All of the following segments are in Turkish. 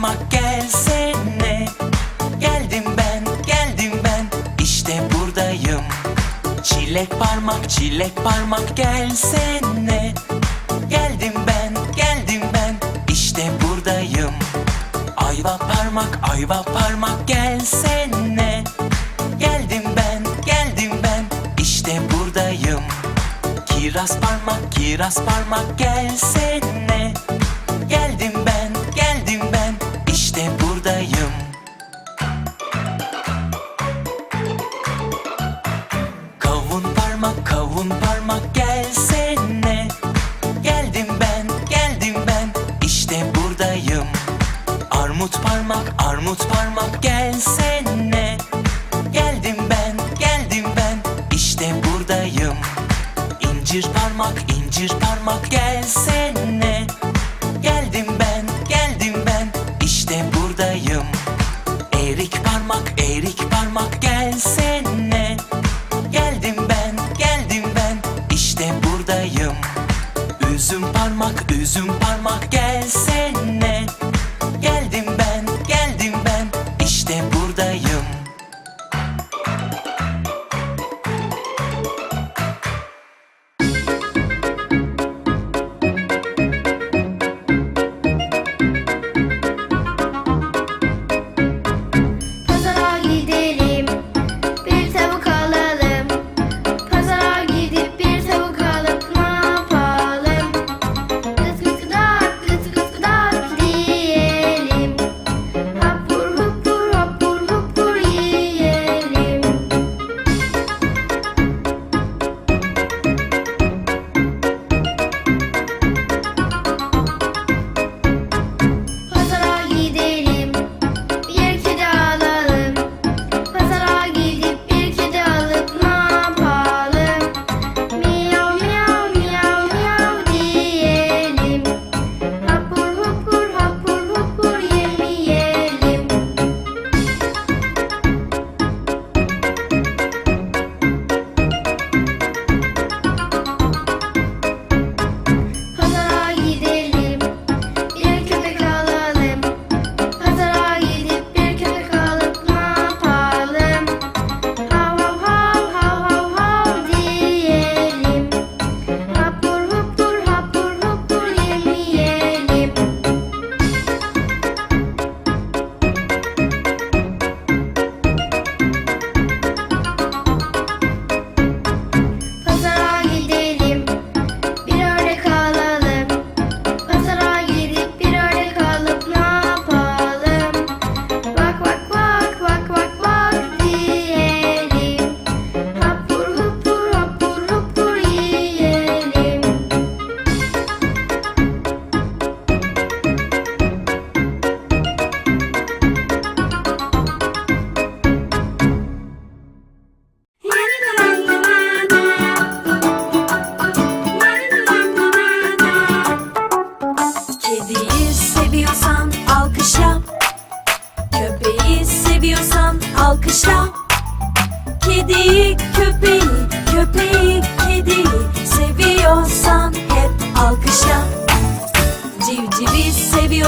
Parmak gelsene. Geldim ben geldim ben. İşte buradayım. Çilek parmak çilek parmak gelsene. Geldim ben geldim ben. İşte buradayım. Ayva parmak ayva parmak gelsene. Geldim ben geldim ben. İşte buradayım. Kiraz parmak kiraz parmak gelsene. parmak incir parmak gelsene.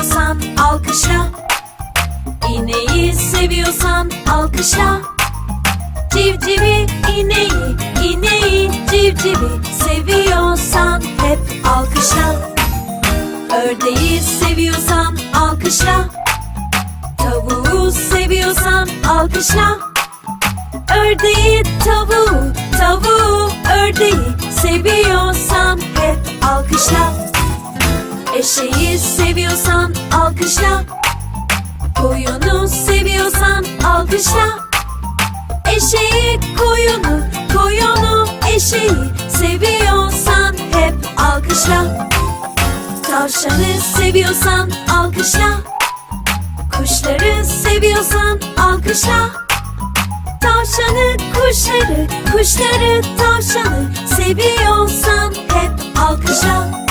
seviyorsan alkışla. İneği seviyorsan alkışla. Civcivi ineği ineği civcivi seviyorsan hep alkışla. Ördeği seviyorsan alkışla. Tavuğu seviyorsan alkışla. Ördeği tavuğu tavuğu ördeği seviyorsan Eşeği seviyorsan alkışla. Koyunu seviyorsan alkışla. Eşeği koyunu koyunu eşeği seviyorsan hep alkışla. Tavşanı seviyorsan alkışla. Kuşları seviyorsan alkışla. Tavşanı kuşları kuşları tavşanı seviyorsan hep alkışla.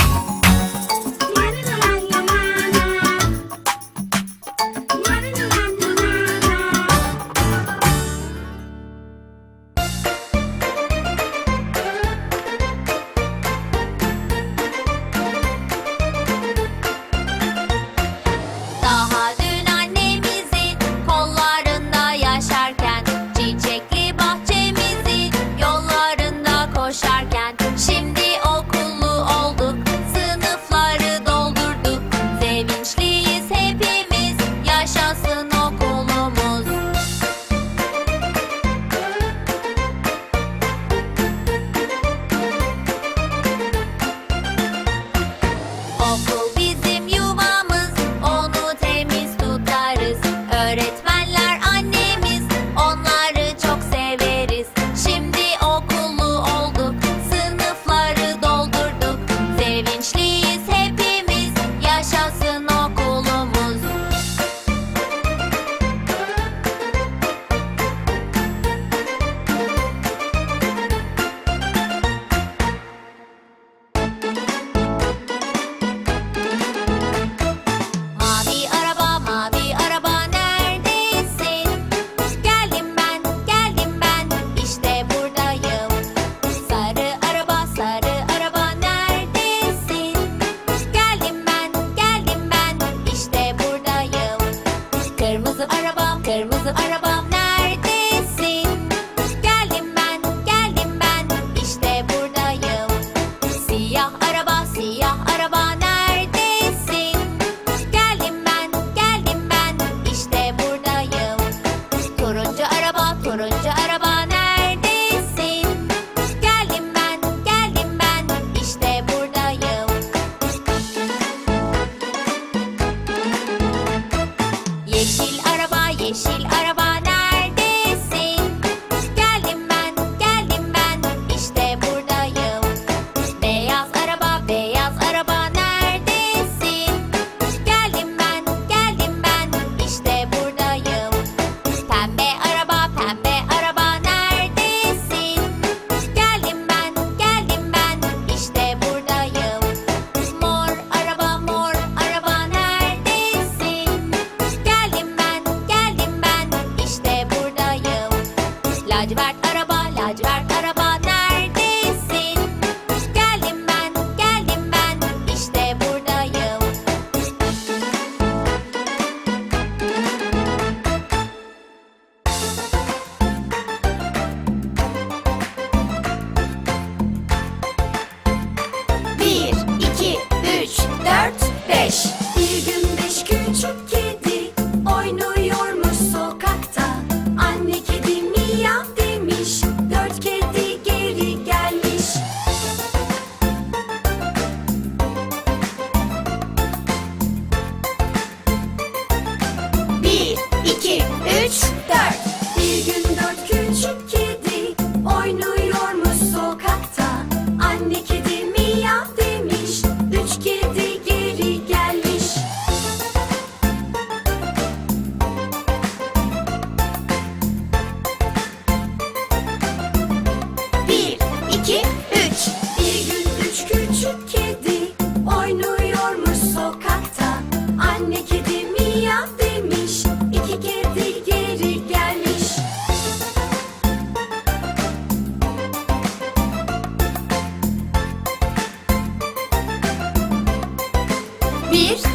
Bir,